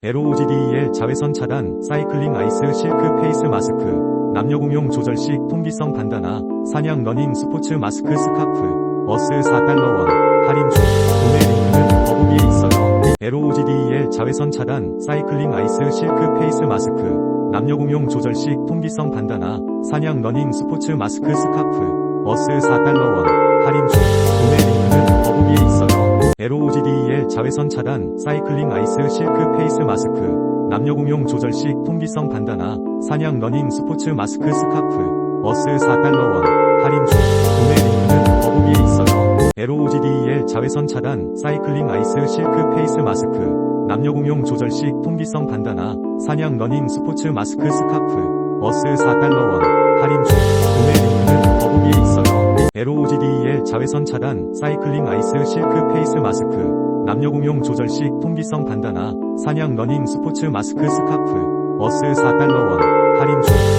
LOGDEL 자외선 차단, 사이클링 아이스 실크 페이스 마스크, 남녀 공용 조절식 통기성 반다나, 사냥 러닝 스포츠 마스크 스카프, 버스 4달러원, 할인 중, 구매 링크는 더보기에 있어요. LOGDEL 자외선 차단, 사이클링 아이스 실크 페이스 마스크, 남녀 공용 조절식 통기성 반다나, 사냥 러닝 스포츠 마스크 스카프, 버스 4달러원, 할인 중, LOGDEL 자외선 차단, 사이클링 아이스 실크 페이스 마스크, 남녀 공용 조절식 통기성 반다나, 사냥 러닝 스포츠 마스크 스카프, 버스 4달러원, 할인 중, 구매 링크는 더보기에 있어요. LOGDEL 자외선 차단, 사이클링 아이스 실크 페이스 마스크, 남녀 공용 조절식 통기성 반다나, 사냥 러닝 스포츠 마스크 스카프, 버스 4달러원, 할인 중, 구매 링크는 더보기에 있어요. LOGDEL 자외선 차단, 사이클링 아이스 실크 페이스 마스크, 남녀 공용 조절식 통기성 반다나, 사냥 러닝 스포츠 마스크 스카프, 버스 4달러원, 할인 중,